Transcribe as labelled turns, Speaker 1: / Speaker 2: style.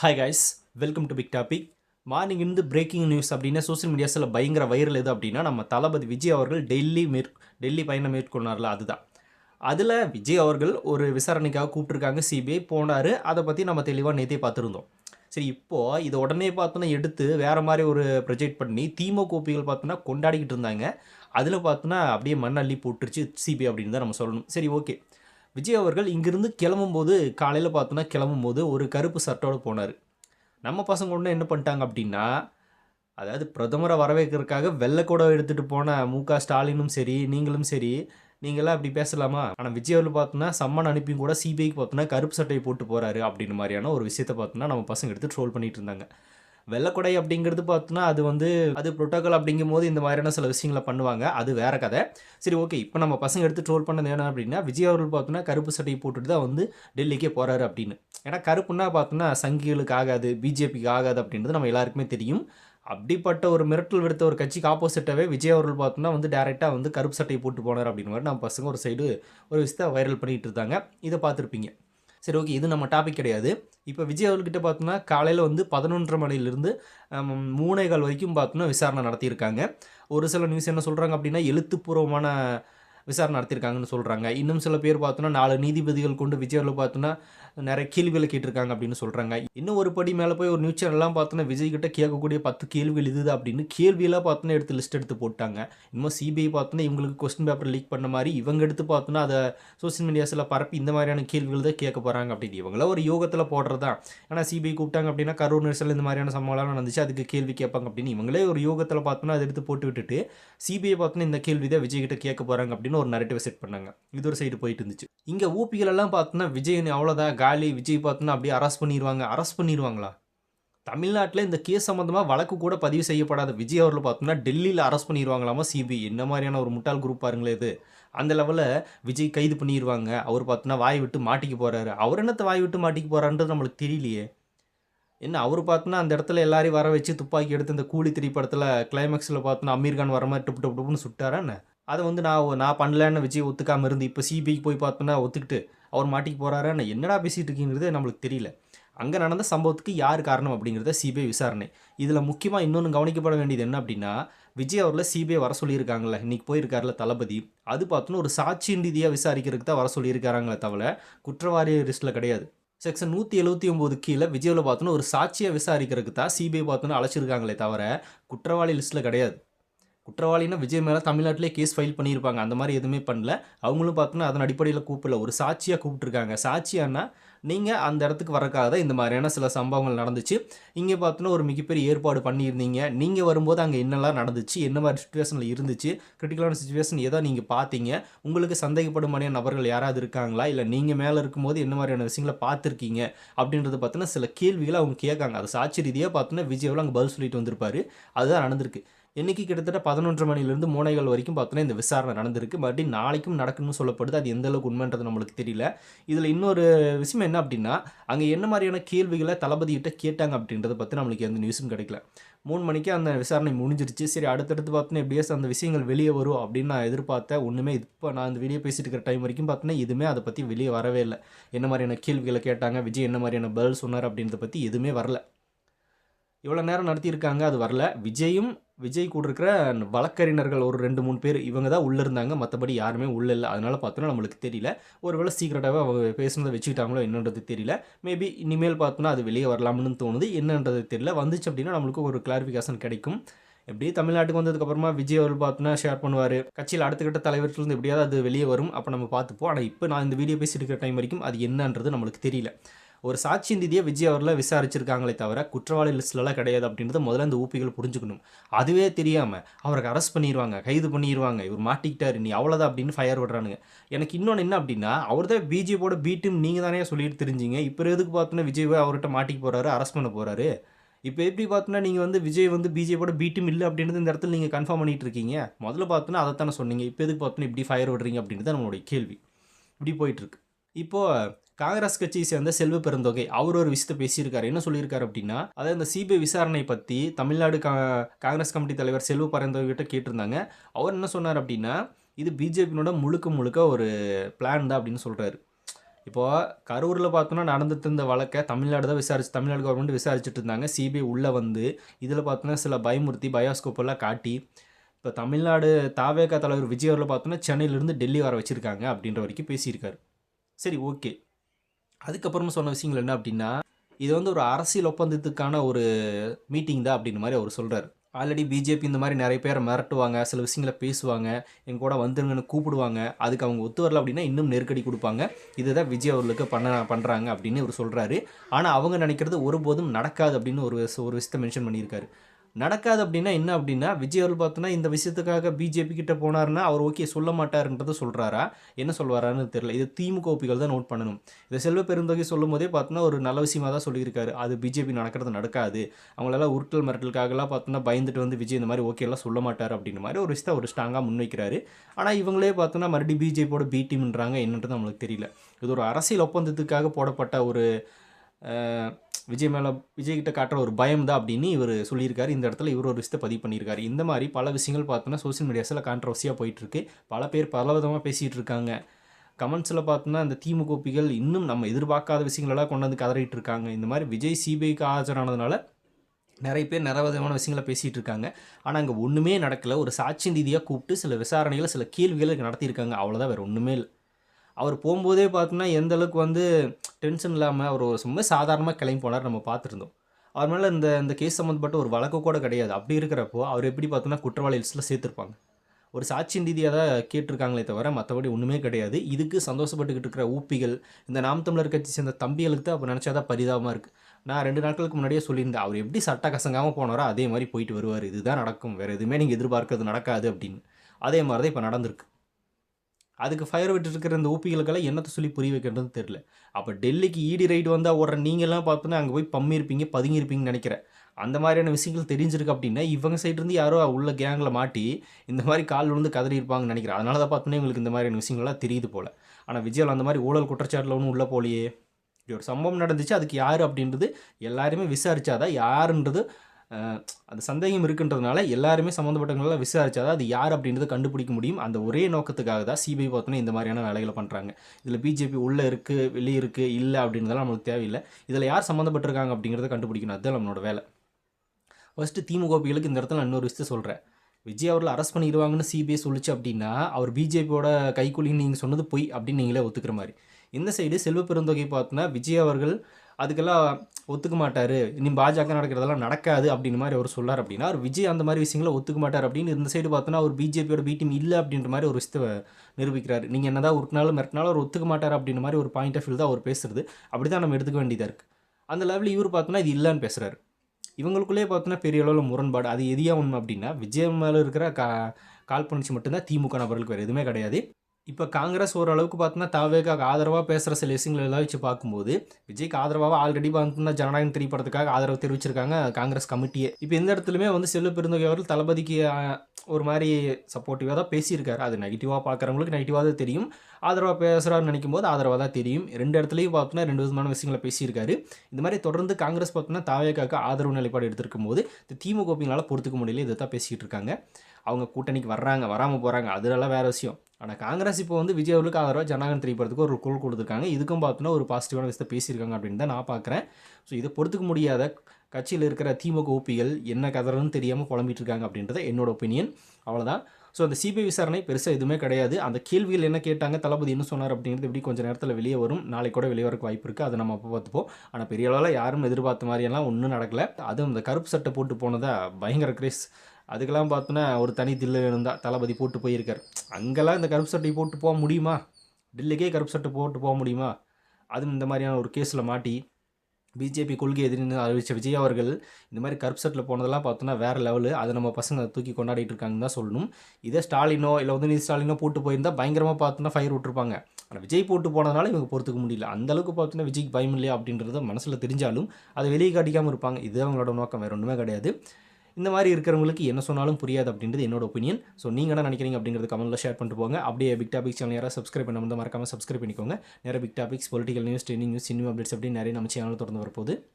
Speaker 1: Hi guys welcome to big topic morning இருந்து breaking news அப்படின்னா social மீடியாஸில் பயங்கர வைரல் எது அப்படின்னா நம்ம தளபதி விஜய் அவர்கள் டெல்லி மேற் டெல்லி பயணம் மேற்கொண்டார்ல அதுதான். அதில் விஜய் அவர்கள் ஒரு விசாரணைக்காக கூப்பிட்டுருக்காங்க சிபிஐ போனார். அதை பற்றி நம்ம தெளிவாக நேற்றே பார்த்துருந்தோம். சரி இப்போது இதை உடனே பார்த்தோன்னா எடுத்து வேறு மாதிரி ஒரு ப்ரொஜெக்ட் பண்ணி திமுக கோப்பிகள் பார்த்தோன்னா கொண்டாடிக்கிட்டு இருந்தாங்க. அதில் பார்த்தோன்னா அப்படியே மண் அள்ளி போட்டுருச்சு சிபிஐ அப்படின்னு தான் நம்ம சொல்லணும். சரி ஓகே விஜய் அவர்கள் இங்கிருந்து கிளம்பும்போது காலையில் பார்த்தோன்னா கிளம்பும்போது ஒரு கருப்பு சட்டோடு போனார். நம்ம பசங்க ஒன்று என்ன பண்ணிட்டாங்க அப்படின்னா அதாவது பிரதமரை வரவேற்கிறதுக்காக வெள்ளை கூட எடுத்துகிட்டு போன மு க ஸ்டாலினும் சரி நீங்களும் சரி நீங்களாம் அப்படி பேசலாமா? ஆனால் விஜய் அவர்கள் பார்த்தோன்னா சம்மன் அனுப்பியும் கூட சிபிஐக்கு பார்த்தோன்னா கருப்பு சட்டையை போட்டு போகிறாரு அப்படின்னு மாதிரியான ஒரு விஷயத்தை பார்த்தோன்னா நம்ம பசங்க எடுத்து ட்ரோல் பண்ணிட்டு இருந்தாங்க. வெள்ளக்கொடை அப்படிங்கிறது பார்த்தோன்னா அது வந்து அது ப்ரோட்டோக்கால் அப்படிங்கும் போது இந்த மாதிரியான சில விஷயங்களை பண்ணுவாங்க. அது வேற கதை. சரி ஓகே இப்போ நம்ம பசங்க எடுத்து ட்ரோல் பண்ணது என்ன அப்படின்னா விஜய் அவர்கள் பார்த்தோன்னா கருப்பு சட்டையை போட்டுட்டு தான் வந்து டெல்லிக்கே போகிறாரு அப்படின்னு. ஏன்னா கருப்புன்னா பார்த்தோன்னா சங்கிகளுக்கு ஆகாது பிஜேபிக்கு ஆகாது அப்படின்றது நம்ம எல்லாருக்குமே தெரியும். அப்படிப்பட்ட ஒரு மிரட்டல் விடுத்த ஒரு கட்சிக்கு ஆப்போசிட்டாகவே விஜய் அவர்கள் பார்த்தோன்னா வந்து டேரெக்டாக வந்து கருப்பு சட்டையை போட்டு போனார் அப்படின்னு மாதிரி நம்ம பசங்க ஒரு சைடு ஒரு விஷயத்தை வைரல் பண்ணிகிட்டு இருந்தாங்க இதை பார்த்துருப்பீங்க. சரி ஓகே இது நம்ம டாபிக் கிடையாது. இப்போ விஜய் அவர்கிட்ட பார்த்தோன்னா காலையில் வந்து பதினொன்றரை மணிலேருந்து மூணே கால் வரைக்கும் பார்த்தோன்னா விசாரணை நடத்தியிருக்காங்க. ஒரு சில நியூஸ் என்ன சொல்கிறாங்க அப்படின்னா எழுத்துப்பூர்வமான விசாரணை நடத்தியிருக்காங்கன்னு சொல்கிறாங்க இன்னும் சில பேர் பார்த்தோன்னா நாலு நீதிபதிகள் கொண்டு விஜய் பார்த்தோன்னா நிறைய கேள்விகளை கேட்டிருக்காங்க அப்படின்னு சொல்கிறாங்க இன்னும் ஒரு படி மேலே போய் ஒரு நியூஸ் சேனல்லாம் பார்த்தோன்னா விஜய் கிட்ட கேட்கக்கூடிய பத்து கேள்விகள் இதுதான் அப்படின்னு கேள்வியெல்லாம் பார்த்தோன்னா எடுத்து லிஸ்ட் எடுத்து போட்டாங்க. இன்னும் சிபிஐ பார்த்தோன்னா இவங்களுக்கு கொஸ்டின் பேப்பர் லீக் பண்ண மாதிரி இவங்க எடுத்து பார்த்தோன்னா அதை சோஷியல் மீடியாஸில் பரப்பி இந்த மாதிரியான கேள்விகள் தான் கேட்க போகிறாங்க அப்படின்னு இவங்களாம் ஒரு யோகத்தில் போடுறது தான் ஏன்னா சிபிஐ கூப்பிட்டாங்க அப்படின்னா கரூர் நெரிசல் இந்த மாதிரியான சம்பவம்லாம் நடந்துச்சு அதுக்கு கேள்வி கேட்பாங்க அப்படின்னு இவங்களே ஒரு யோகத்தில் பார்த்தோன்னா அதை எடுத்து போட்டு விட்டுட்டு சிபிஐ பார்த்தோன்னா இந்த கேள்வி தான் விஜய் கிட்ட கேட்க போகிறாங்க அப்படின்னு ஒரு நரேட்டிவ் செட் பண்ணாங்க. இது ஒரு சைடு போயிட்டு இருந்துச்சு. இங்கே ஊபிகளெல்லாம் பார்த்தோன்னா விஜய் அவ்வளோதான் காலி விஜய் பார்த்தோன்னா அப்படியே அரெஸ்ட் பண்ணிடுவாங்க அரெஸ்ட் பண்ணிடுவாங்களா தமிழ்நாட்டில் இந்த கேஸ் சம்மந்தமாக வழக்கு கூட பதிவு செய்யப்படாத விஜய் அவர்கள் பார்த்தோம்னா டெல்லியில் அரெஸ்ட் பண்ணிடுவாங்களாமா சிபிஐ என்ன மாதிரியான ஒரு முட்டாள் குரூப் பாருங்களே இது. அந்த லெவலில் விஜய் கைது பண்ணிடுவாங்க அவர் பார்த்தோன்னா வாய் விட்டு மாட்டிக்க போகிறாரு அவர் என்னத்தை வாய் விட்டு மாட்டிக்க போகிறான்றது நம்மளுக்கு தெரியலையே. என்ன அவர் பார்த்தோன்னா அந்த இடத்துல எல்லாரையும் வர வச்சு துப்பாக்கி எடுத்து இந்த கூலி திரைப்படத்தில் கிளைமேக்ஸில் பார்த்தோன்னா அமீர்கான் வர மாதிரி டுப்பு டுப்பு டுப்புன்னு சுட்டாரா என்ன? அதை வந்து நான் நான் பண்ணலன்னு விஜய் ஒத்துக்காமல் இருந்து இப்போ சிபிஐக்கு போய் பார்த்தோன்னா ஒத்துக்கிட்டு அவர் மாட்டிக்கு போகிறாரா நான் என்னடா பேசிகிட்டு இருக்கீங்கிறது நம்மளுக்கு தெரியல. அங்கே நடந்த சம்பவத்துக்கு யார் காரணம் அப்படிங்கிறத சிபிஐ விசாரணை. இதில் முக்கியமாக இன்னொன்று கவனிக்கப்பட வேண்டியது என்ன அப்படின்னா விஜய் அவரில் சிபிஐ வர சொல்லியிருக்காங்களே இன்றைக்கி போயிருக்காருல தளபதி. அது பார்த்தோன்னா ஒரு சாட்சியின் ரீதியாக விசாரிக்கிறதுக்கு தான் வர சொல்லியிருக்காங்களே தவிர குற்றவாளி லிஸ்ட்டில் கிடையாது. செக்ஷன் நூற்றி எழுபத்தி ஒம்பது கீழே விஜயில் பார்த்தோன்னா ஒரு சாட்சியை விசாரிக்கிறதுக்கு தான் சிபிஐ பார்த்தோன்னா அழைச்சிருக்காங்களே தவிர குற்றவாளி லிஸ்ட்டில் கிடையாது. குற்றவாளினா விஜய் மேலே தமிழ்நாட்டிலே கேஸ் ஃபைல் பண்ணியிருப்பாங்க. அந்த மாதிரி எதுவுமே பண்ணல. அவங்களும் பார்த்தோன்னா அதன் அடிப்படையில் கூப்பிடல. ஒரு சாட்சியாக கூப்பிட்டுருக்காங்க. சாட்சியானா நீங்கள் அந்த இடத்துக்கு வரக்காக தான் இந்த மாதிரியான சில சம்பவங்கள் நடந்துச்சு. இங்கே பார்த்தோன்னா ஒரு மிகப்பெரிய ஏற்பாடு பண்ணியிருந்தீங்க. நீங்கள் வரும்போது அங்கே என்னெல்லாம் நடந்துச்சு? என்ன மாதிரி சுச்சுவேஷனில் இருந்துச்சு? கிரிட்டிக்கலான சுச்சுவேஷன் எதோ நீங்கள் பார்த்தீங்க உங்களுக்கு சந்தேகப்படும் மாதிரியான நபர்கள் யாராவது இருக்காங்களா? இல்லை நீங்கள் மேலே இருக்கும்போது என்ன மாதிரியான விஷயங்களை பார்த்துருக்கீங்க? அப்படின்றத பார்த்தோன்னா சில கேள்விகளை அவங்க கேட்காங்க. அது சாட்சி ரீதியாக பார்த்தோன்னா விஜயவில் அங்கே பதில் சொல்லிட்டு வந்திருப்பாரு. அதுதான் நடந்திருக்கு. இன்றைக்கி கிட்டத்தட்ட பதினொன்று மணிலேருந்து மூனைகள் வரைக்கும் பார்த்தோன்னா இந்த விசாரணை நடந்திருக்கு. மறுபடியும் நாளைக்கும் நடக்கணும்னு சொல்லப்படுது. அது எந்த அளவுக்கு உண்மைன்றது நம்மளுக்கு தெரியல. இதில் இன்னொரு விஷயம் என்ன அப்படின்னா அங்கே என்ன மாதிரியான கேள்விகளை தளபதிகிட்ட கேட்டாங்க அப்படின்றத பற்றி நம்மளுக்கு எந்த நியூஸும் கிடைக்கல. மூணு மணிக்கு அந்த விசாரணை முடிஞ்சிருச்சு. சரி அடுத்தடுத்து பார்த்தோன்னா எப்படியாச்சும் அந்த விஷயங்கள் வெளியே வரும் அப்படின்னு நான் எதிர்பார்த்தேன் ஒன்றுமே இப்போ நான் இந்த வீடியோ பேசிட்டு இருக்கிற டைம் வரைக்கும் பார்த்தோன்னா எதுவுமே அதை பற்றி வெளியே வரவே இல்லை. என்ன மாதிரியான கேள்விகளை கேட்டாங்க விஜய் என்ன மாதிரியான பதில் சொன்னார் அப்படின்றத பற்றி எதுவுமே வரல. இவ்வளோ நேரம் நடத்தியிருக்காங்க அது வரல. விஜயும் விஜய் கூட இருக்கிற வழக்கறிஞர்கள் ஒரு ரெண்டு மூணு பேர் இவங்க தான் உள்ளே இருந்தாங்க. மற்றபடி யாருமே உள்ளே இல்லை. அதனால் பார்த்தோன்னா நம்மளுக்கு தெரியல. ஒருவேளை சீக்கிரட்டாகவே அவங்க பேசுனதை வச்சுக்கிட்டாங்களோ என்னன்றது தெரியல. மேபி இனிமேல் பார்த்தோன்னா அது வெளியே வரலாம்னு தோணுது. என்னன்றது தெரியல. வந்துச்சு அப்படின்னா நம்மளுக்கு ஒரு கிளாரிஃபிகேஷன் கிடைக்கும். எப்படி தமிழ்நாட்டுக்கு வந்ததுக்கப்புறமா விஜய் அவர்கள் பார்த்தோன்னா ஷேர் பண்ணுவார். கட்சியில் அடுத்த கட்ட எப்படியாவது அது வெளியே வரும். அப்போ நம்ம பார்த்துப்போம். ஆனால் இப்போ நான் இந்த வீடியோ பேசிட்டு இருக்கிற டைம் வரைக்கும் அது என்னன்றது நம்மளுக்கு தெரியல. ஒரு சாட்சி நிதியை விஜய் அவரில் விசாரிச்சிருக்காங்களே தவிர குற்றவாளி லிஸ்ட்லலாம் கிடையாது அப்படின்றத முதல்ல இந்த ஊப்பிகள் புரிஞ்சுக்கணும். அதுவே தெரியாமல் அவருக்கு அரெஸ்ட் பண்ணிடுவாங்க கைது பண்ணிடுவாங்க இவர் மாட்டிக்கிட்டார் நீ அவ்வளோதான் அப்படின்னு ஃபயர் விடுறானுங்க. எனக்கு இன்னொன்று என்ன அப்படின்னா அவர் தான் பிஜேபியோட பீட்டும் நீங்கள் தானே சொல்லிட்டு தெரிஞ்சிங்க இப்போ எதுக்கு பார்த்தோன்னா விஜய் அவர்கிட்ட மாட்டிக்கு போகிறாரு அரெஸ்ட் பண்ண போகிறாரு இப்போ எப்படி பார்த்தோன்னா நீங்கள் வந்து விஜய் வந்து பிஜேபியோட பீட்டும் இல்லை அப்படின்றது இந்த இடத்துல நீங்கள் கன்ஃபார்ம் பண்ணிட்டு இருக்கீங்க? முதல்ல பார்த்தோன்னா அதைத்தானே சொன்னீங்க இப்போ எதுக்கு பார்த்தோன்னா இப்படி ஃபயர் விடுறீங்க அப்படின்றது நம்மளுடைய கேள்வி. இப்படி போயிட்டுருக்கு இப்போது காங்கிரஸ் கட்சியை சேர்ந்த செல்வ பெருந்தொகை அவர் ஒரு விஷயத்த பேசியிருக்காரு. என்ன சொல்லியிருக்காரு அப்படின்னா அதாவது இந்த சிபிஐ விசாரணை பற்றி தமிழ்நாடு கா காங்கிரஸ் கமிட்டி தலைவர் செல்வ பெருந்தொகை கிட்ட கேட்டிருந்தாங்க. அவர் என்ன சொன்னார் அப்படின்னா இது பிஜேபியினோட முழுக்க முழுக்க ஒரு பிளான் தான் அப்படின்னு சொல்கிறாரு இப்போது கரூரில் பார்த்தோன்னா நடந்துட்டு இருந்த வழக்கை தமிழ்நாடு தான் விசாரிச்சு தமிழ்நாடு கவர்மெண்ட் விசாரிச்சுட்டு இருந்தாங்க. சிபிஐ உள்ளே வந்து இதில் பார்த்தோன்னா சில பயமுறுத்தி பயோஸ்கோப் எல்லாம் காட்டி இப்போ தமிழ்நாடு தாவேகா தலைவர் விஜய் பார்த்தோன்னா சென்னையிலேருந்து டெல்லி வர வச்சுருக்காங்க அப்படின்ற வரைக்கும் பேசியிருக்காரு. சரி ஓகே. அதுக்கப்புறமா சொன்ன விஷயங்கள் என்ன அப்படின்னா இது வந்து ஒரு அரசியல் ஒப்பந்தத்துக்கான ஒரு மீட்டிங் தான் அப்படின்ற மாதிரி அவர் சொல்கிறார் ஆல்ரெடி பிஜேபி இந்த மாதிரி நிறைய பேரை மிரட்டுவாங்க சில விஷயங்களை பேசுவாங்க எங்க கூட வந்துருங்கன்னு கூப்பிடுவாங்க அதுக்கு அவங்க ஒத்து வரல அப்படின்னா இன்னும் நெருக்கடி கொடுப்பாங்க. இதுதான் விஜய் அவர்களுக்கு பண்ண பண்ணுறாங்க அப்படின்னு இவர் சொல்கிறாரு ஆனால் அவங்க நினைக்கிறது ஒருபோதும் நடக்காது அப்படின்னு ஒரு ஒரு விஷயத்தை மென்ஷன் பண்ணியிருக்காரு. நடக்காது அப்படின்னா என்ன அப்படின்னா விஜய் அவர்கள் பார்த்தோன்னா இந்த விஷயத்துக்காக பிஜேபி கிட்ட போனாருன்னா அவர் ஓகே சொல்ல மாட்டாருன்றத சொல்கிறாரா என்ன சொல்வாரான்னு தெரியல. இது திமுக ஒப்பிகள் தான் நோட் பண்ணணும். இதை செல்வ பெருந்தொகை சொல்லும் போதே பார்த்தோன்னா ஒரு நல்ல விஷயமாக தான் சொல்லியிருக்காரு. அது பிஜேபி நடக்கிறது நடக்காது. அவங்களெல்லாம் உருட்டல் மிரட்டலுக்காகலாம் பார்த்தோன்னா பயந்துட்டு வந்து விஜய் இந்த மாதிரி ஓகே எல்லாம் சொல்ல மாட்டார் அப்படின்ற மாதிரி ஒரு விஷயத்தை ஒரு ஸ்ட்ராங்காக முன்வைக்கிறாரு. ஆனால் இவங்களே பார்த்தோன்னா மறுபடியும் பிஜேபியோட பி டீம்ன்றாங்க என்னன்றது நம்மளுக்கு தெரியல. இது ஒரு அரசியல் ஒப்பந்தத்துக்காக போடப்பட்ட ஒரு விஜய் மேலே விஜய்கிட்ட காட்டுற ஒரு பயம் தான் அப்படின்னு இவர் சொல்லியிருக்காரு. இந்த இடத்துல இவர் ஒரு விஷயத்தை பதிவு பண்ணியிருக்காரு. இந்த மாதிரி பல விஷயங்கள் பார்த்தோன்னா சோஷியல் மீடியாஸில் கான்ட்ரவர்சியாக போயிட்டுருக்கு. பல பேர் பல விதமாக பேசிகிட்டு இருக்காங்க கமெண்ட்ஸில் பார்த்தோன்னா இந்த திமுகோப்பிகள் இன்னும் நம்ம எதிர்பார்க்காத விஷயங்களெல்லாம் கொண்டு வந்து கதறிட்டு இருக்காங்க இந்த மாதிரி விஜய் சிபிஐக்கு ஆஜரானதுனால நிறைய பேர் நிறைய விதமான விஷயங்களை பேசிகிட்டு இருக்காங்க ஆனால் அங்கே ஒன்றுமே நடக்கலை. ஒரு சாட்சி ரீதியாக கூப்பிட்டு சில விசாரணைகளை சில கேள்விகளை நடத்தியிருக்காங்க. அவ்வளோதான் வேறு ஒன்றுமே இல்லை. அவர் போகும்போதே பார்த்தோன்னா எந்த அளவுக்கு வந்து டென்ஷன் இல்லாமல் அவர் ஒரு சும்மா சாதாரணமாக கிளம்பி போனார் நம்ம பார்த்துருந்தோம். அவர் மேலே இந்த இந்த கேஸ் சம்மந்தப்பட்ட ஒரு வழக்கு கூட கிடையாது. அப்படி இருக்கிறப்போ அவர் எப்படி பார்த்தோன்னா குற்றவாளி லிஸ்ட்டில் சேர்த்துருப்பாங்க. ஒரு சாட்சியின் ரீதியாக தான் கேட்டிருக்காங்களே தவிர மற்றபடி ஒன்றுமே கிடையாது. இதுக்கு சந்தோஷப்பட்டுக்கிட்டு இருக்கிற ஊப்பிகள் இந்த நாம் தமிழர் கட்சி சேர்ந்த தம்பிகளுக்கு தான் அப்போ நினச்சாதான் பரிதாபமாக இருக்குது நான் ரெண்டு நாட்களுக்கு முன்னாடியே சொல்லியிருந்தேன் அவர் எப்படி சட்ட கசங்காமல் போனாரோ அதே மாதிரி போயிட்டு வருவார். இதுதான் நடக்கும். வேறு எதுவுமே நீங்கள் எதிர்பார்க்கறது நடக்காது அப்படின்னு. அதே மாதிரி தான் இப்போ நடந்திருக்கு. அதுக்கு ஃபயர் விட்டுருக்கிற இந்த ஊப்பிகளுக்கெல்லாம் என்னத்தை சொல்லி புரிய வைக்கிறதுன்னு தெரில அப்போ டெல்லிக்கு ஈடி ரைடு வந்தால் ஓடுற நீங்கள்லாம் பார்த்தோன்னா அங்கே போய் பம்மியிருப்பீங்க பதுங்கியிருப்பீங்கன்னு நினைக்கிறேன். அந்த மாதிரியான விஷயங்கள் தெரிஞ்சிருக்கு அப்படின்னா இவங்க சைட்லேருந்து யாரோ உள்ள கேங்கில் மாட்டி இந்த மாதிரி கால் விழுந்து கதறி இருப்பாங்கன்னு நினைக்கிறேன். அதனால தான் பார்த்தோன்னா இவங்களுக்கு இந்த மாதிரியான விஷயங்கள்லாம் தெரியுது போல். ஆனால் விஜயால் அந்த மாதிரி ஊழல் குற்றச்சாட்டில் ஒன்றும் உள்ள போலையே இப்படி ஒரு சம்பவம் நடந்துச்சு. அதுக்கு யார் அப்படின்றது எல்லாருமே விசாரிச்சாதான் யாருன்றது அந்த சந்தேகம் இருக்குன்றதுனால எல்லாருமே சம்மந்தப்பட்டவங்களெல்லாம் விசாரிச்சாதான் அது யார் அப்படின்றத கண்டுபிடிக்க முடியும். அந்த ஒரே நோக்கத்துக்காக தான் சிபிஐ பார்த்தோன்னா இந்த மாதிரியான வேலைகளை பண்ணுறாங்க இதில் பிஜேபி உள்ளே இருக்குது வெளியே இருக்குது இல்லை அப்படின்றதெல்லாம் நம்மளுக்கு தேவையில்லை. இதில் யார் சம்மந்தப்பட்டிருக்காங்க அப்படிங்கிறத கண்டுபிடிக்கணும். அதுதான் நம்மளோட வேலை. ஃபஸ்ட்டு திமுகபிகளுக்கு இந்த இடத்துல இன்னொரு விஷயத்தை சொல்கிறேன் விஜய் அவர்கள் அரெஸ்ட் பண்ணிடுவாங்கன்னு சிபிஐ சொல்லிச்சு அப்படின்னா அவர் பிஜேபியோட கைக்கூலின்னு நீங்கள் சொன்னது பொய் அப்படின்னு நீங்களே ஒத்துக்கிற மாதிரி. இந்த சைடு செல்வ பெருந்தொகை பார்த்தோன்னா விஜய் அவர்கள் அதுக்கெல்லாம் ஒத்துக்க மாட்டார். இனி பாஜக நடக்கிறதெல்லாம் நடக்காது அப்படின்னு மாதிரி அவர் சொல்லார் அப்படின்னா அவர் விஜய் அந்த மாதிரி விஷயங்களை ஒத்துக்க மாட்டார் அப்படின்னு இந்த சைடு பார்த்தோன்னா அவர் பிஜேபியோட பி டீம் இல்லை அப்படின்ற மாதிரி ஒரு விஷயத்தை நிரூபிக்கிறார். நீங்கள் என்னதான் உருட்டினாலும் மிரட்டினாலும் அவர் ஒத்துக்க மாட்டார் அப்படின்ற மாதிரி ஒரு பாயிண்ட் ஆஃப் வியூ தான் அவர் பேசுறது. அப்படி தான் நம்ம எடுத்துக்க வேண்டியதாக இருக்குது அந்த லெவலில் இவர் பார்த்தோன்னா இது இல்லைன்னு பேசுகிறாரு இவங்களுக்குள்ளே பார்த்தோன்னா பெரிய அளவில் முரண்பாடு. அது எதியாக உண்மை அப்படின்னா விஜய் மேலே இருக்கிற கா காழ்ப்புணர்ச்சி மட்டும்தான் திமுக நபர்களுக்கு வேறு எதுவுமே கிடையாது. இப்போ காங்கிரஸ் ஓரளவுக்கு பார்த்தோன்னா தாவேக்காக ஆதரவாக பேசுகிற சில விஷயங்கள் எல்லாம் வச்சு பார்க்கும்போது விஜய்க்கு ஆதரவாக ஆல்ரெடி பார்த்தோம்னா ஜனநாயகம் திரைப்படத்துக்காக ஆதரவு தெரிவிச்சிருக்காங்க காங்கிரஸ் கமிட்டியே. இப்போ எந்த இடத்துலையுமே வந்து செல்லு பெருந்தொகை அவர்கள் தளபதிக்கு ஒரு மாதிரி சப்போர்ட்டிவாக தான் பேசியிருக்காரு. அது நெகட்டிவாக பார்க்குறவங்களுக்கு நெகட்டிவாக தான் தெரியும். ஆதரவாக பேசுகிறாருன்னு நினைக்கும் போது ஆதரவாக தான் தெரியும். ரெண்டு இடத்துலையும் பார்த்தோன்னா ரெண்டு விதமான விஷயங்களை பேசியிருக்காரு. இந்த மாதிரி தொடர்ந்து காங்கிரஸ் பார்த்தோன்னா தாவேக்காக்கு ஆதரவு நிலைப்பாடு எடுத்திருக்கும் போது இந்த திமுகவினால் பொறுத்துக்க முடியல இதை தான் பேசிகிட்டு இருக்காங்க. அவங்க கூட்டணிக்கு வர்றாங்க வராமல் போகிறாங்க அதெல்லாம் வேறு விஷயம். ஆனால் காங்கிரஸ் இப்போ வந்து விஜய் அவர்களுக்கு ஆதரவாக ஜனநாயகம் திரைப்படத்துக்கு ஒரு குரல் கொடுத்துருக்காங்க. இதுக்கும் பார்த்தோன்னா ஒரு பாசிட்டிவான விஷயத்தை பேசியிருக்காங்க அப்படின்னு தான் நான் பார்க்குறேன். ஸோ இதை பொறுத்துக்க முடியாத கட்சியில் இருக்கிற திமுக ஓபிகள் என்ன கதறன்னு தெரியாமல் குழம்பிட்டு இருக்காங்க அப்படின்றத என்னோட ஒப்பீனியன் அவ்வளோதான் ஸோ அந்த சிபிஐ விசாரணை பெருசாக எதுவுமே கிடையாது. அந்த கேள்விகள் என்ன கேட்டாங்க தளபதி என்ன சொன்னார் அப்படிங்கிறது எப்படி கொஞ்சம் நேரத்தில் வெளியே வரும். நாளைக்கு கூட வெளியே வரக்கு வாய்ப்பு இருக்குது அதை நம்ம அப்போ பார்த்துப்போம். ஆனால் பெரிய அளவில் யாரும் எதிர்பார்த்த மாதிரியெல்லாம் ஒன்றும் நடக்கலை. அதுவும் இந்த கருப்பு சட்டை போட்டு போனதை பயங்கர கிரேஸ் அதுக்கெல்லாம் பார்த்தோன்னா ஒரு தனி தில்லு வேணும் தான் தளபதி போட்டு போயிருக்கார். அங்கெல்லாம் இந்த கருப்பு சட்டை போட்டு போக முடியுமா? டெல்லிக்கே கருப்பு சட்டை போட்டு போக முடியுமா? அதுவும் இந்த மாதிரியான ஒரு கேஸில் மாட்டி பிஜேபி கொள்கை எதிரின்னு அறிவித்த விஜய் அவர்கள் இந்த மாதிரி கருப்பு சட்டில் போனதெல்லாம் பார்த்தோன்னா வேறு லெவலு அதை நம்ம பசங்க தூக்கி கொண்டாடிட்டு இருக்காங்கன்னு தான் சொல்லணும். இதே ஸ்டாலினோ இல்லை உதயநிதி ஸ்டாலினோ போட்டு போயிருந்தால் பயங்கரமாக பார்த்தோன்னா ஃபயர் விட்டுருப்பாங்க. ஆனால் விஜய் போட்டு போனதுனால இவங்க பொறுத்துக்க முடியல. அந்த அளவுக்கு பார்த்தோன்னா விஜய்க்கு பயம் இல்லையா அப்படின்றத மனசில் தெரிஞ்சாலும் அதை வெளியே காட்டிக்காமல் இருப்பாங்க. இது அவங்களோட நோக்கம். வேறு ஒன்றுமே கிடையாது. இந்த மாதிரி இருக்கிறவங்களுக்கு என்ன சொன்னாலும் புரியாது அப்படின்றது என்னோட ஒப்பீனியன் ஸோ நீங்கள் என்ன நினைக்கிறீங்க அப்படிங்கிறது கமெண்ட்டில் ஷேர் பண்ணிட்டு போங்க. அப்படியே பிக் டாபிக்ஸ் சேனல் யாராவது சப்ஸ்கிரைப் பண்ண மறக்காமல் சப்ஸ்கிரைப் பண்ணிக்கோங்க. நிறைய big topics political news training news cinema updates அப்படின்னு நிறைய நம்ம சேனல் தொடர்ந்து வரப்போகுது.